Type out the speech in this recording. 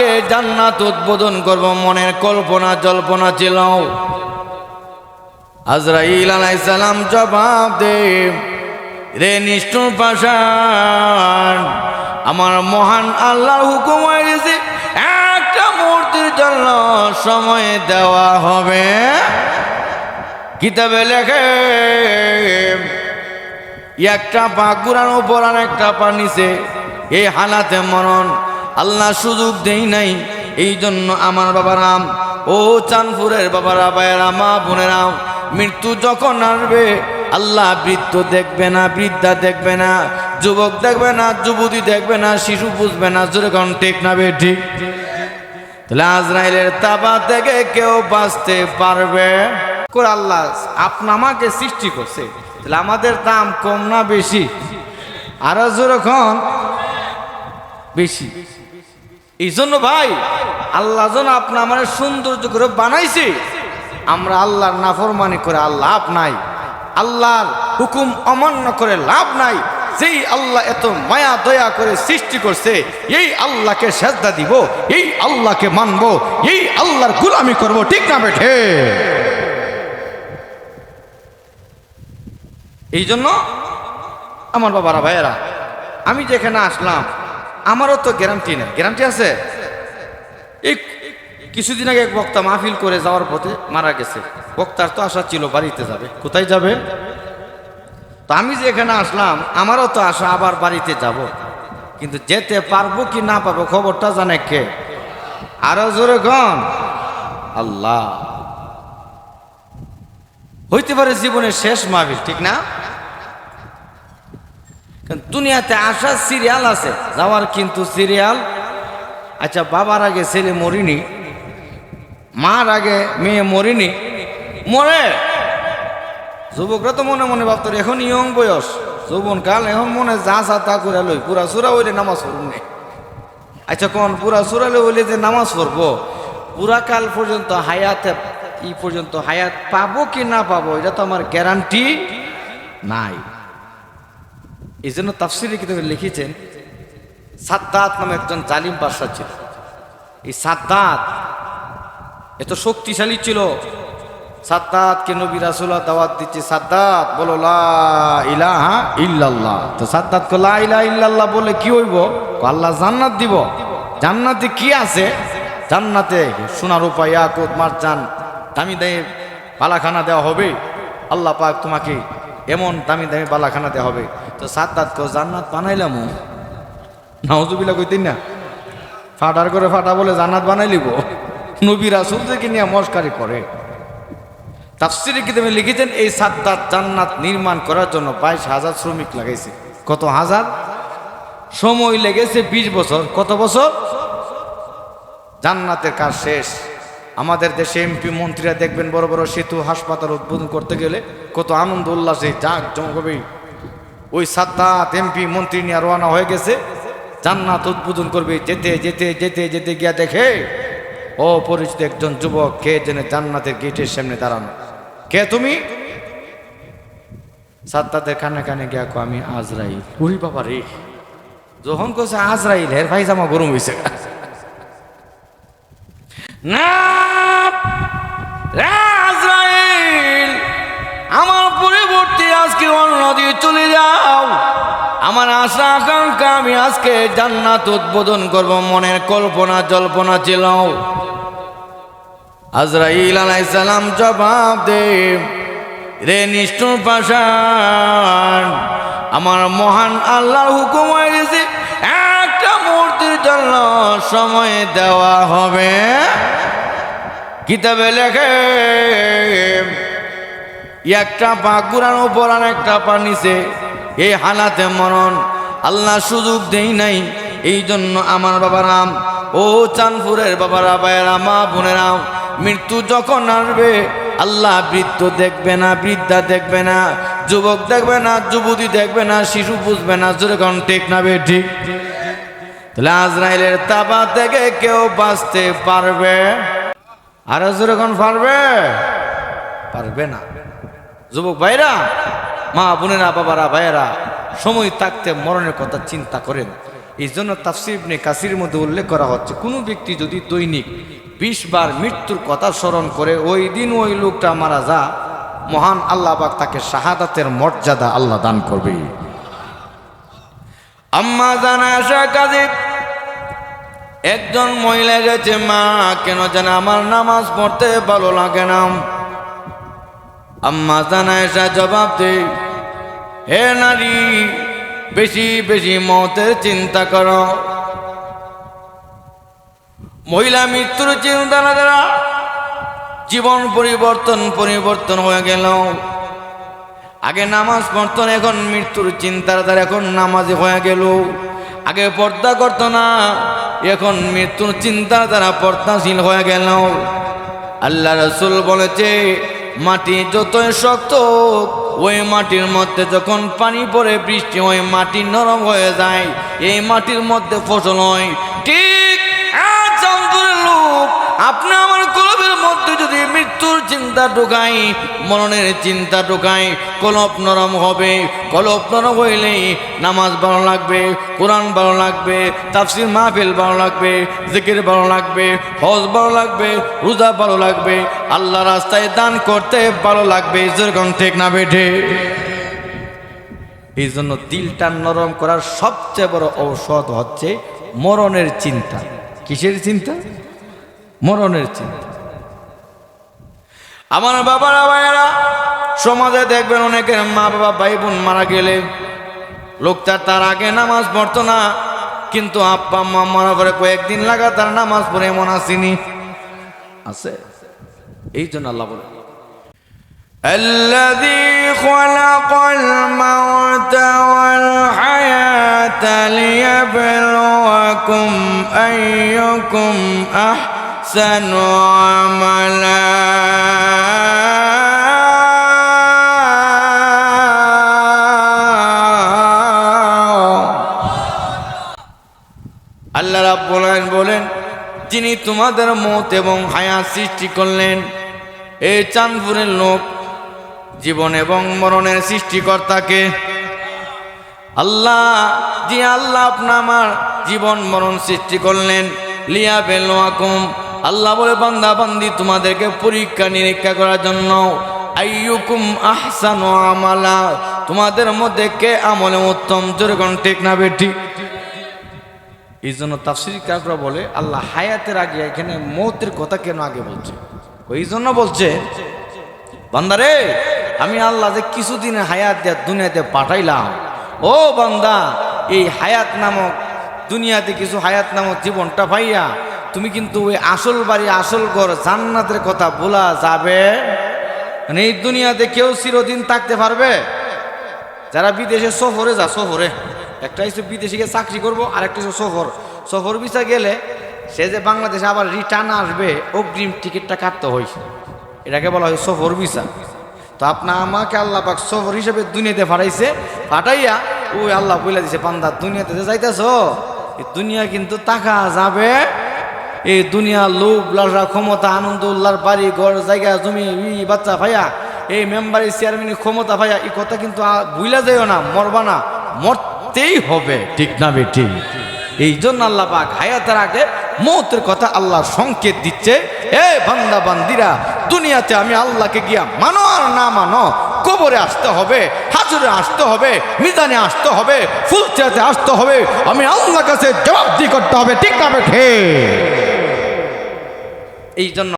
আজকে জান্নাত উদ্বোধন করব, মনের কল্পনা জল্পনা ছিল। আজরাইল আলাইসালাম জবাব দে, রে নিষ্ঠুর পাশান আমার মহান আল্লাহর হুকুম হয়ে গেছে, একটা মূর্তির জন্য সময় দেওয়া হবে। কিতাবে লেখে, একটা পা গুড়ার উপর আর একটা পা নিচে এই হালাতে মরণ আল্লাহ সুযোগ দেই নাই। এই জন্য আমার বাবারাম ও চাঁদপুরের বাবারা, ভাইয়েরা, মা বোনেরাম মৃত্যু যখন আসবে, আল্লাহ বৃদ্ধ দেখবে না, বৃদ্ধা দেখবে না, যুবক দেখবে না, যুবতী দেখবে না, শিশু বুঝবে না যেরকম ঠিক না বে, ঠিক? তাহলে আজরাইলের তাবা থেকে কেউ বাঁচতে পারবে? আল্লাহ আপনি আমাকে সৃষ্টি করছে। তাহলে আমাদের দাম কম না বেশি? আরও যেরকম বেশি। এই জন্য ভাই, আল্লাহ যেন আপনি আমার সৌন্দর্য করে বানাইছে। আমরা আল্লাহর নাফরমানি করে লাভ নাই। আল্লাহর হুকুম অমান্য করে লাভ নাই। যেই আল্লাহ এত মায়া দয়া করে সৃষ্টি করছে, এই আল্লাহকে শ্রদ্ধা দিব, এই আল্লাহকে মানব, এই আল্লাহর গুলামি করব, ঠিক না বেঠে? এই জন্য আমার বাবারা, ভাইয়েরা, আমি যেখানে আসলাম আমারও তো গ্যারান্টি নেই। গ্যারান্টি আছে? এই কিছুদিন আগে এক বক্তা মাহফিল করে যাওয়ার পথে মারা গেছে। বক্তার তো আশা ছিল বাড়িতে যাবে। কোথায় যাবে? তো আমি যে এখানে আসলাম, আমারও তো আশা আবার বাড়িতে যাব। কিন্তু যেতে পারব কি না পারব খবরটা জানে কে? আরও জোরে কন। আল্লাহ। হইতে পারে জীবনের শেষ মাহফিল, ঠিক না? দুনিয়াতে আসার সিরিয়াল আছে। যাওয়ার কিন্তু সিরিয়াল আচ্ছা বাবার আগে ছেলে মরিনি, মার আগে মেয়ে মরিনি, মরে। যুবকরা তো মনে মনে ভাবতো, এখন ইয়ং বয়স যৌবন কাল এখন মনে যা চা তা করে লই, পুরা সুরা হইলে নামাজ পড়ুন নেই আচ্ছা কোন পুরা সুরালে হইলে যে নামাজ পড়ব, পুরা কাল পর্যন্ত হায়াতে, ই পর্যন্ত হায়াত পাবো কি না পাবো, এটা তো আমার গ্যারান্টি নাই। এই জন্য তাফসিরে কিতাবে লিখেছেন, সাদ্দাত নামে একজন জালিম বাদশা ছিল। এই সাদ্দাত এত শক্তিশালী ছিল। সাদ্দাতকে নবী রাসুল্লাহ দাওয়াত দিচ্ছে, সাদ্দাত বলো, লা ইলাহা ইল্লাল্লাহ। তো সাদ্দাত কো লা ইলাহা ইল্লাল্লাহ বলে কি হইব? কো আল্লাহ জান্নাত দিব। জান্নাতে কি আছে? জান্নাতে সোনার রূপা ইয়াকুত মারজান, দামি দামি পালাখানা দেওয়া হবে। আল্লাহ পাক তোমাকে এমন দামি দামি পালাখানা দেওয়া হবে। তো সাদ্দাত কো জান্নাত বানাইলাম নাউজুবিল্লাহ কইতেন না, ফাটার করে ফাটা বলে জান্নাত বানাই লিব নবী থেকে নিয়ে মস্কারি করে। তাফসিরে কিতাবে লিখেছেন, এই সাদ্দাত জান্নাত নির্মাণ করার জন্য বাইশ হাজার শ্রমিক লাগাইছে। কত হাজার? সময় লেগেছে বিশ বছর। কত বছর? জান্নাতের কাজ শেষ। আমাদের দেশে এমপি মন্ত্রীরা দেখবেন বড় বড় সেতু হাসপাতাল উদ্বোধন করতে গেলে কত আনন্দ, উল্লাসে যাক জমকবে ওই সাদ্দাত এমপি মন্ত্রী নিয়ে রওনা হয়ে গেছে। জান্নাত উদ্বোধন করবে, যেতে যেতে যেতে যেতে গিয়া দেখে ও পরিচিত একজন যুবক, কে জেনে জান্নাতের গেটের সামনে দাঁড়ানো। কে তুমি? সাদ্দাতের কানে কানে গিয়া কো আমি আজরাইল। উরি বাবা রে। যখন কোসে আজরাইল, হের ভাই জামা গরম হয়েছে না আজরাইল, আমার পরিবর্তে আজকে অন্য দিয়ে চলে যাও। আমার আশা, আকাঙ্ক্ষা, আমি আজকে জান্নাত উদ্বোধন করব। মনের কল্পনা, জল্পনা ছিল। আজরাইল আলাইসালাম জবাব দে, রে নিষ্ঠুর পাশান আমার মহান আল্লাহ হুকুম হয়ে গেছে একটা মূর্তির জন্য সময় দেওয়া হবে। কিতাবে লেখে একটা পা গুড়ার উপর আর একটা পা নিচে। এই হালাতে মরণ আল্লাহ সুযোগ দেই নাই। এই জন্য আমার বাবারা, ও চাঁদপুরের বাবারা, ভাইয়েরা, মা বোনেরা, মৃত্যু যখন আসবে, আল্লাহ বৃদ্ধ দেখবে না, বৃদ্ধা দেখবে না, যুবক দেখবে না, যুবতী দেখবে না, শিশু বুঝবে না যেরকম ঠিক না বে ঠিক? তাহলে আজরাইলের তাবা থেকে কেউ বাঁচতে পারবে? আর যেরকম পারবে? পারবে না। যুবক ভাইরা, মা বোনেরা, বাবারা, ভাইয়েরা, সময় থাকতে মরণের কথা চিন্তা করেন। এই জন্য তাফসিবনে কাসির মধ্যে উল্লেখ করা হচ্ছে, কোনো ব্যক্তি যদি দৈনিক বিশ বার মৃত্যুর কথা স্মরণ করে, ওই দিন ওই লোকটা মারা যা, মহান আল্লাহ পাক তাকে শাহাদাতের মর্যাদা আল্লাহ দান করবে। আম্মা জানা আসা কাজে একজন মহিলা গেছে, মা, কেন যেন আমার নামাজ পড়তে ভালো লাগে না। আম্মা জানা এসা জবাব দে। হে নারী, বেশি বেশি মতের চিন্তা করো। মহিলা মৃত্যুর চিন্তা না দ্বারা জীবন পরিবর্তন পরিবর্তন হয়ে গেল। আগে নামাজ পড়তো এখন মৃত্যুর চিন্তার দ্বারা এখন নামাজে হয়ে গেল। আগে পর্দা করতো না, এখন মৃত্যুর চিন্তার দ্বারা পর্দাশীল হয়ে গেল। আল্লাহ রসুল বলেছে মাটি যতই শক্ত ওই মাটির মধ্যে যখন পানি পড়ে, বৃষ্টি হয়, মাটি নরম হয়ে যায়। এই মাটির মধ্যে ফসল হয়। ঠিক লোক, আপনি আমার কলবের চিন্তা ঢুকাই, মরণের চিন্তা ঢুকাই, কলপ নরম হবে। কলপ নরম হইলেই নামাজ ভালো লাগবে, কোরআন ভালো লাগবে, তাফসির মাহফিল ভালো লাগবে, জিকির ভালো লাগবে, হজ ভালো লাগবে, রোজা ভালো লাগবে, আল্লাহ রাস্তায় দান করতে ভালো লাগবে, যেরকম ঠিক না বেঠে। এই জন্য দিলটা নরম করার সবচেয়ে বড় ঔষধ হচ্ছে মরণের চিন্তা। কিসের চিন্তা? মরণের চিন্তা। আমার বাবারা ভাইয়েরা সমাজে দেখবেন অনেকের মা বাবা ভাই বোন মারা গেলে লোকটা তার আগে নামাজ পড়তো না কিন্তু আব্বা আম্মা মারা পরে কয়েকদিন লাগাতার নামাজ পড়ে এমন আসেনি আছে এই জন্য আল্লাহ বলে الذي خلق الموت والحياة ليبلوكم أيكم أحسن عملا আল্লাহ রাব্বুল আলামিন বলেন যিনি তোমাদের মত এবং হায়াত সৃষ্টি করলেন এই চাঁদপুরের লোক জীবন এবং মরণের সৃষ্টিকর্তাকে আল্লাহ যে আল্লাহ আপনা আমার জীবন মরণ সৃষ্টি করলেন লিয়া বেলোয়াকুম আল্লাহ বলে, বান্দা, বান্দি, তোমাদেরকে পরীক্ষা, নিরীক্ষা করার জন্য আইয়ুকুম আহসানু আমালা। তোমাদের মধ্যে কে আমলে উত্তম? যেরকম ঠিক না বেঠি? এই জন্য তাফসির কাকরা বলে, আল্লাহ হায়াতের আগে এখানে মৌতের কথা কেন আগে বলছে? ওই জন্য বলছে বান্দারে আমি আল্লাহ যে কিছুদিন হায়াত দিয়ে দুনিয়াতে পাঠাইলাম। ও বান্দা, এই হায়াত নামক দুনিয়াতে কিছু হায়াত নামক জীবনটা পাইয়া তুমি কিন্তু ওই আসল বাড়ি, আসল ঘর জান্নাতের কথা বলা যাবে? মানে এই দুনিয়াতে কেউ চিরদিন থাকতে পারবে? যারা বিদেশে সফরে যা, সফরে। একটা হচ্ছে বিদেশে গিয়ে চাকরি করব আর একটা হচ্ছে সফর। সফর ভিসা গেলে সে যে বাংলাদেশে আবার রিটার্ন আসবে, অগ্রিম টিকিটটা কাটতে হয়। এটাকে বলা হয় সফর ভিসা। তো আপনা আমাকে আল্লাহ পাক সফর হিসেবে দুনিয়াতে পাঠাইছে ফাটাইয়া ওই আল্লাহ বলে দিছে পান্দা দুনিয়াতে যে যাইতেছ দুনিয়া কিন্তু টাকা যাবে। এই দুনিয়া লোভ, লালসা ক্ষমতা, আনন্দ, উল্লার বাড়ি, ঘর, জায়গা, জমি বাচ্চা, ভাইয়া, এই মেম্বারি চেয়ারম্যানের ক্ষমতা, ভাইয়া, এই কথা কিন্তু ভুলা যাইও না, মরবা না, মরতেই হবে, ঠিক না বেটি? এই জন্য আল্লাহ পাক হায়াতের আগে মৌতের কথা আল্লাহ সংকেত দিচ্ছে। এ বান্দা, বান্দিরা, দুনিয়াতে আমি আল্লাহকে গিয়া মানো আর না মানো, কবরে আসতে হবে, হাজুরে আসতে হবে, মিজানে আসতে হবে, ফুলচাতে আসতে হবে, আমি আল্লাহ কাছে জবাবদি করতে হবে, ঠিক না বেঠে? এই জন্য